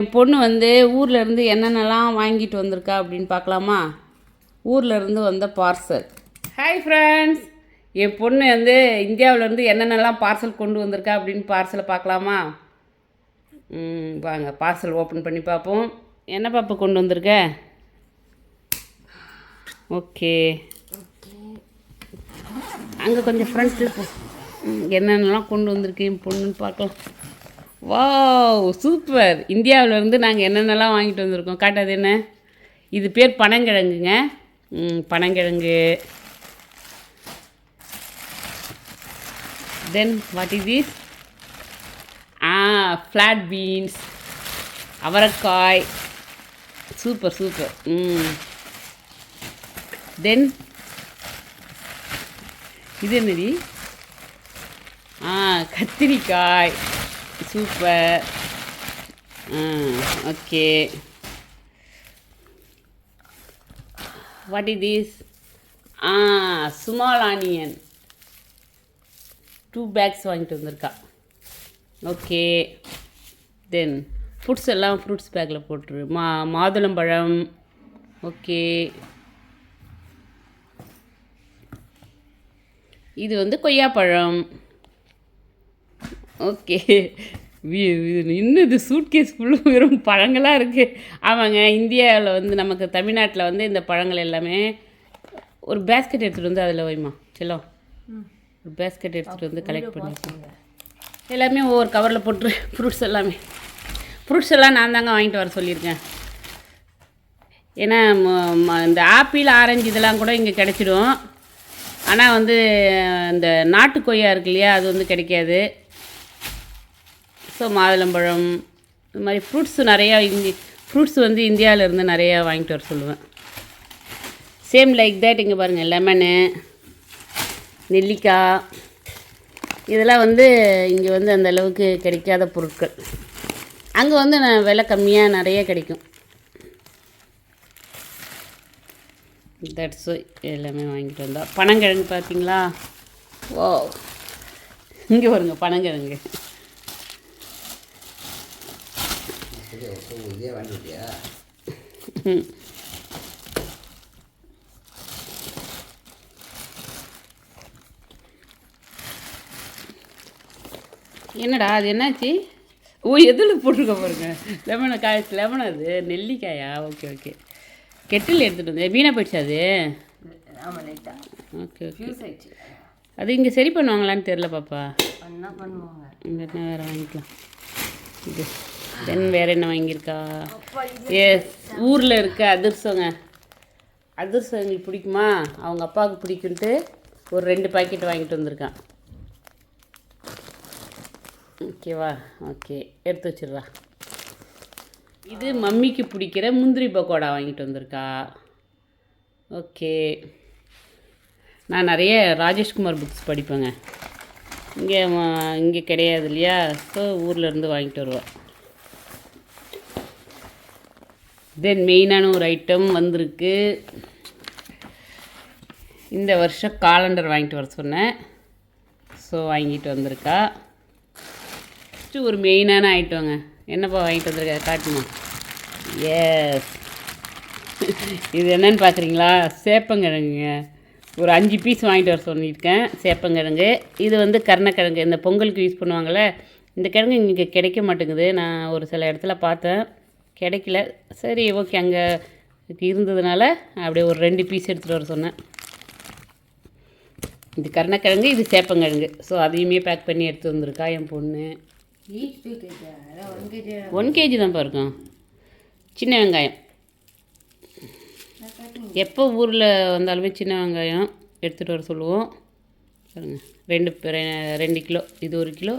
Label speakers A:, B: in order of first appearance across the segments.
A: என் பொண்ணு வந்து ஊரில் இருந்து என்னென்னலாம் வாங்கிட்டு வந்திருக்கா அப்படின்னு பார்க்கலாமா? ஊரில் இருந்து வந்த பார்சல் ஹாய் ஃப்ரெண்ட்ஸ் என் பொண்ணு வந்து இந்தியாவிலேருந்து என்னென்னலாம் பார்சல் கொண்டு வந்திருக்கா அப்படின்னு பார்சலை பார்க்கலாமா? ம், வாங்க பார்சல் ஓப்பன் பண்ணி பார்ப்போம். என்ன பாப்பா கொண்டு வந்திருக்க? ஓகே அங்கே கொஞ்சம் ஃப்ரெண்ட்ஸ் என்னென்னலாம் கொண்டு வந்திருக்கேன் பொண்ணுன்னு பார்க்கலாம். வாவ் சூப்பர் இந்தியாவிலேருந்து நாங்கள் என்னென்னலாம் வாங்கிட்டு வந்திருக்கோம்? காட்டாது என்ன? இது பேர் பனங்கிழங்குங்க. பனங்கிழங்கு. Then what is this a flat beans அவரைக்காய். சூப்பர் சூப்பர் ம். தென் இது என்னடி? ஆ கத்திரிக்காய். Super okay what it is a small onion two bags வாங்கிட்டு வந்திருக்கா. ஓகே தென் ஃப்ரூட்ஸ் எல்லாம் ஃப்ரூட்ஸ் பேக்கில் போட்டுரு. மா மாதுளம்பழம். ஓகே இது வந்து கொய்யாப்பழம். ஓகே. இன்னும் இது சூட்கேஸ் ஃபுல்லும் வெறும் பழங்களாக இருக்குது ஆமாங்க இந்தியாவில் வந்து நமக்கு தமிழ்நாட்டில் வந்து இந்த பழங்கள் எல்லாமே ஒரு பேஸ்கெட் எடுத்துகிட்டு வந்து அதில் வைமா செல்லம் ஒரு பேஸ்கெட் எடுத்துகிட்டு வந்து கலெக்ட் பண்ணி எல்லாமே ஒவ்வொரு கவரில் போட்டுரு ஃப்ரூட்ஸ் எல்லாமே. ஃப்ரூட்ஸ் எல்லாம் நான் தாங்க வாங்கிட்டு வர சொல்லியிருக்கேன். ஏன்னா இந்த ஆப்பிள் ஆரஞ்சு இதெல்லாம் கூட இங்கே கிடைச்சிடும். ஆனால் வந்து இந்த நாட்டு கொய்யா இருக்கு இல்லையா அது வந்து கிடைக்காது. ஸோ மாதுளம்பழம் இது மாதிரி ஃப்ரூட்ஸ் நிறையா இங்கே ஃப்ரூட்ஸ் வந்து இந்தியாவிலேருந்து நிறையா வாங்கிட்டு வர சொல்லுவேன். சேம் லைக் தட் இங்கே பாருங்கள் லெமனு நெல்லிக்காய் இதெல்லாம் வந்து இங்கே வந்து அந்த அளவுக்கு கிடைக்காத பொருட்கள். அங்கே வந்து நான் விலை கம்மியாக நிறைய கிடைக்கும். தட்ஸ் எல்லாமே வாங்கிட்டு வந்தோம். பனங்கிழங்கு பார்த்தீங்களா? ஓ இங்கே வருங்க பனங்கிழங்கு.
B: இதே வாங்கிட்டியா
A: என்னடா அது என்னாச்சு? ஓ எதில் போட்டிருக்க பாருங்க. லெமனை காய் லெமன் அது நெல்லிக்காயா? Okay okay. கெட்டில் எடுத்துகிட்டு வந்தேன் வீணாக போயிடுச்சு அது? Okay okay. அது இங்கே சரி பண்ணுவாங்களான்னு தெரில பாப்பா.
C: என்ன பண்ணுவாங்க.
A: இங்கே என்ன வேறு வாங்கிக்கலாம். இது தென் வேறு என்ன வாங்கியிருக்கா? எஸ் ஊரில் இருக்க அதிர்சங்க. அதிர்சம் எங்களுக்கு பிடிக்குமா? அவங்க அப்பாவுக்கு பிடிக்குன்ட்டு ஒரு ரெண்டு பாக்கெட் வாங்கிட்டு வந்திருக்கான். ஓகேவா ஓகே எடுத்து வச்சிடுறா. இது மம்மிக்கு பிடிக்கிற முந்திரி பக்கோடா வாங்கிட்டு வந்திருக்கா. ஓகே நான் நிறைய ராஜேஷ்குமார் புக்ஸ் படிப்பேங்க. இங்கே இங்கே கிடையாது இல்லையா? ஸோ ஊர்லேருந்து வாங்கிட்டு வருவேன். தென் மெயினான ஒரு ஐட்டம் வந்திருக்கு. இந்த வருஷம் காலண்டர் வாங்கிட்டு வர சொன்னேன். ஸோ வாங்கிட்டு வந்திருக்கா. ஃபஸ்ட்டு ஒரு மெயினான ஐட்டங்க என்னப்பா வாங்கிட்டு வந்திருக்கா? காட்டுமா. எஸ் இது என்னன்னு பார்க்குறீங்களா சேப்பங்கிழங்குங்க. ஒரு அஞ்சு பீஸ் வாங்கிட்டு வர சொல்லியிருக்கேன். சேப்பங்கிழங்கு. இது வந்து கருணக்கிழங்கு. இந்த பொங்கலுக்கு யூஸ் பண்ணுவாங்கள்ல இந்த கிழங்கு இங்கே கிடைக்க மாட்டேங்குது. நான் ஒரு சில இடத்துல பார்த்தேன். கிடைக்கல. சரி ஓகே அங்கே இருந்ததுனால அப்படியே ஒரு ரெண்டு பீஸ் எடுத்துகிட்டு வர சொன்னேன். இது கருணக்கிழங்கு இது சேப்பங்கிழங்கு. ஸோ அதையுமே பேக் பண்ணி எடுத்து வந்திருக்கா என் பொண்ணு.
C: ஒன் கேஜி
A: தான்ப்பா இருக்கும் சின்ன வெங்காயம். எப்போ ஊரில் வந்தாலுமே சின்ன வெங்காயம் எடுத்துகிட்டு வர சொல்லுவோம். பாருங்க. ரெண்டு ரெண்டு கிலோ இது ஒரு கிலோ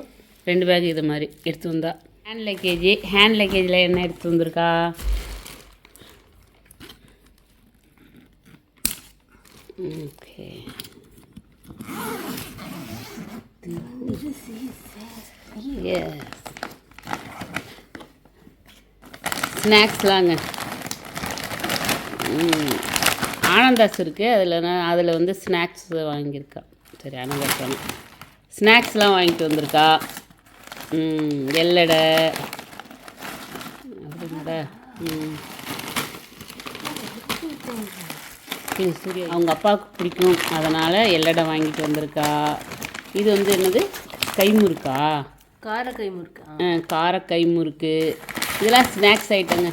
A: ரெண்டு பேக் இது மாதிரி எடுத்து வந்தா. ஹேண்ட் லக்கேஜி ஹேண்ட் லக்கேஜில் என்ன எடுத்து வந்திருக்கா? ஓகே ஸ்நாக்ஸ்லாங்க ஆனந்தாஸ் இருக்குது அதில் அதில் வந்து ஸ்நாக்ஸ் வாங்கியிருக்கா. சரி ஆனந்தாஸ் ஸ்நாக்ஸ்லாம் வாங்கிட்டு வந்திருக்கா. சரி சரி அவங்க அப்பாவுக்கு பிடிக்கும். அதனால் எல்லடை வாங்கிட்டு வந்திருக்கா. இது வந்து என்னது? கைமுறுக்கா
C: காரக்கை முறுக்கு ஆ.
A: கார கைமுறுக்கு இதெல்லாம் ஸ்நாக்ஸ் ஐட்டங்க.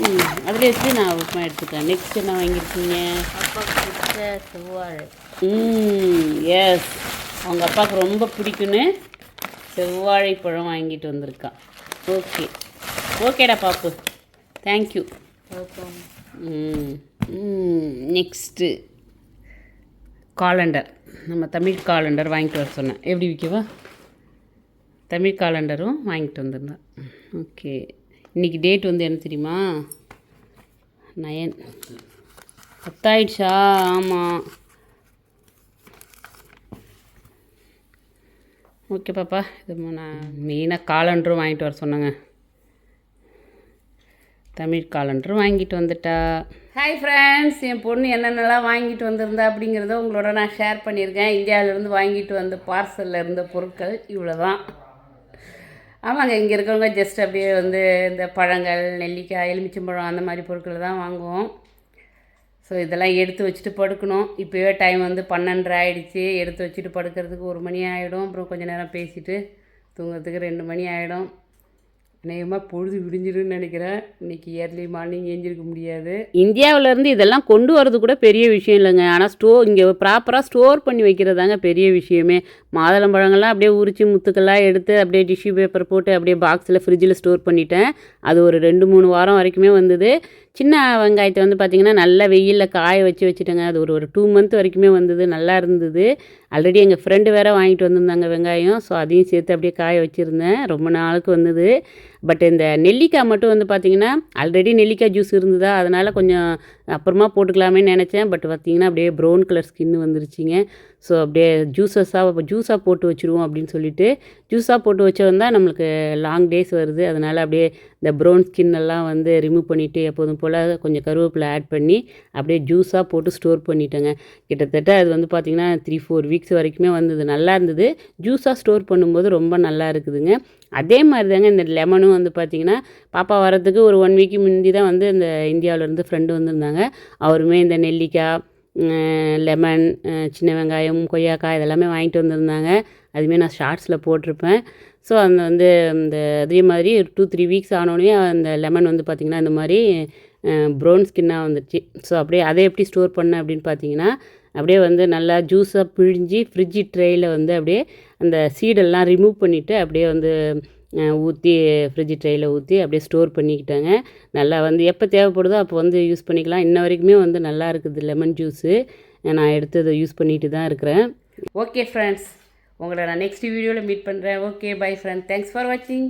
A: ம் அதில் வச்சு நான் உப்புமா எடுத்துக்கிறேன். நெக்ஸ்ட் என்ன வாங்கியிருக்கீங்க?
C: அப்பாவுக்கு பிடிச்ச செவ்வாழை.
A: ம் எஸ் அவங்க அப்பாவுக்கு ரொம்ப பிடிக்குன்னு செவ்வாழைப்பழம் வாங்கிட்டு வந்திருக்கான் ஓகே. ஓகேடா பாப்பு. தேங்க்யூ நெக்ஸ்ட்டு காலண்டர் நம்ம தமிழ் காலண்டர் வாங்கிட்டு வர சொன்னேன். எப்படி விற்கவா தமிழ் காலண்டரும் வாங்கிட்டு வந்திருந்தேன் ஓகே. இன்றைக்கி டேட் வந்து என்ன தெரியுமா? நயன். பத்தாயிடுச்சா? ஆமாம் ஓகே பாப்பா. இது நான் மெயினாக காலண்டரும் வாங்கிட்டு வர சொன்னேங்க. தமிழ் காலண்டரும் வாங்கிட்டு வந்துட்டா. ஹாய் ஃப்ரெண்ட்ஸ் என் பொண்ணு என்னென்னலாம் வாங்கிட்டு வந்திருந்தா அப்படிங்கிறத உங்களோட நான் ஷேர் பண்ணியிருக்கேன். இந்தியாவிலேருந்து வாங்கிட்டு வந்த பார்சலில் இருந்த பொருட்கள் இவ்வளோ தான் ஆமாங்க இங்கே இருக்கிறவங்க ஜஸ்ட் அப்படியே வந்து இந்த பழங்கள் நெல்லிக்காய் எலுமிச்சம்பழம் அந்த மாதிரி பொருட்கள் தான் வாங்குவோம். ஸோ இதெல்லாம் எடுத்து வச்சுட்டு படுக்கணும். இப்போவே டைம் வந்து பன்னெண்டரை ஆகிடுச்சி எடுத்து வச்சுட்டு படுக்கிறதுக்கு ஒரு மணி ஆகிடும் அப்புறம் கொஞ்சம் நேரம் பேசிட்டு தூங்குறதுக்கு ரெண்டு மணி ஆகிடும் அநேகமாக பொழுது விடிஞ்சிடும்னு நினைக்கிறேன். இன்னைக்கு இயர்லி மார்னிங் ஏஞ்சிருக்க முடியாது. இந்தியாவிலேருந்து இதெல்லாம் கொண்டு வரது கூட பெரிய விஷயம் இல்லைங்க. ஆனால் ஸ்டோ இங்கே ப்ராப்பராக ஸ்டோர் பண்ணி வைக்கிறதாங்க பெரிய விஷயமே. மாதுளம்பழங்கள்லாம் அப்படியே உரித்து முத்துக்கெல்லாம் எடுத்து அப்படியே டிஷ்யூ பேப்பர் போட்டு அப்படியே பாக்ஸில் ஃப்ரிட்ஜில் ஸ்டோர் பண்ணிட்டேன். அது ஒரு ரெண்டு மூணு வாரம் வரைக்குமே வந்தது. சின்ன வெங்காயத்தை வந்து பார்த்திங்கன்னா நல்லா வெயிலில் காய வச்சு வச்சுட்டேங்க. அது ஒரு ஒரு டூ மந்த் வரைக்குமே வந்தது நல்லா இருந்தது. ஆல்ரெடி எங்கள் ஃப்ரெண்டு வேறு வாங்கிட்டு வந்திருந்தாங்க வெங்காயம். ஸோ அதையும் சேர்த்து அப்படியே காய வச்சுருந்தேன். ரொம்ப நாளுக்கு வந்தது. பட் இந்த நெல்லிக்காய் மட்டும் வந்து பார்த்திங்கன்னா ஆல்ரெடி நெல்லிக்காய் ஜூஸ் இருந்ததா? அதனால் கொஞ்சம் அப்புறமா போட்டுக்கலாமேன்னு நினச்சேன். பட் பார்த்திங்கன்னா அப்படியே ப்ரௌன் கலர் ஸ்கின் வந்துருச்சுங்க. ஸோ அப்படியே ஜூஸஸாக ஜூஸாக போட்டு வச்சுருவோம் அப்படின்னு சொல்லிட்டு ஜூஸாக போட்டு வச்சிருந்தா நம்மளுக்கு லாங் டேஸ் வருது. அதனால் அப்படியே இந்த ப்ரௌன் ஸ்கின் எல்லாம் வந்து ரிமூவ் பண்ணிவிட்டு எப்போதும் போல் கொஞ்சம் கருவேப்பிலை ஆட் பண்ணி அப்படியே ஜூஸாக போட்டு ஸ்டோர் பண்ணிட்டேங்க. கிட்டத்தட்ட அது வந்து பார்த்திங்கன்னா த்ரீ ஃபோர் வீக்ஸ் வரைக்குமே வந்தது. நல்லா இருந்தது. ஜூஸாக ஸ்டோர் பண்ணும்போது ரொம்ப நல்லா இருக்குதுங்க. அதே மாதிரி தாங்க இந்த லெமனும் வந்து பார்த்திங்கன்னா பாப்பா வரதுக்கு ஒரு ஒன் வீக்கு முந்தி தான் வந்து இந்த இந்தியாவிலேருந்து ஃப்ரெண்டு வந்திருந்தாங்க. அவருமே இந்த நெல்லிக்காய் லெமன் சின்ன வெங்காயம் கொய்யாக்காய் இதெல்லாமே வாங்கிட்டு வந்திருந்தாங்க. அதுவுமே நான் ஷார்ட்ஸில் போட்டிருப்பேன். ஸோ அந்த வந்து இந்த அதே மாதிரி டூ த்ரீ வீக்ஸ் ஆனோடனே அந்த லெமன் வந்து பார்த்திங்கன்னா இந்த மாதிரி ப்ரௌன் ஸ்கின்னாக வந்துடுச்சு ஸோ அப்படியே அதை எப்படி ஸ்டோர் பண்ணேன் அப்படின்னு பார்த்தீங்கன்னா அப்படியே வந்து நல்லா ஜூஸாக பிழிஞ்சு ஃப்ரிட்ஜு ட்ரேயில் வந்து அப்படியே அந்த சீடெல்லாம் ரிமூவ் பண்ணிவிட்டு அப்படியே வந்து ஊற்றி ஃப்ரிட்ஜ் ட்ரேயில் ஊற்றி அப்படியே ஸ்டோர் பண்ணிக்கிட்டேங்க. நல்லா வந்து எப்போ தேவைப்படுதோ அப்போ வந்து யூஸ் பண்ணிக்கலாம். இன்ன வரைக்குமே வந்து நல்லா இருக்குது லெமன் ஜூஸு நான் எடுத்து அதை யூஸ் பண்ணிட்டு தான் இருக்கிறேன். ஓகே ஃப்ரெண்ட்ஸ் உங்களை நான் நெக்ஸ்ட் வீடியோவில் மீட் பண்ணுறேன் okay bye friend thanks for வாட்சிங்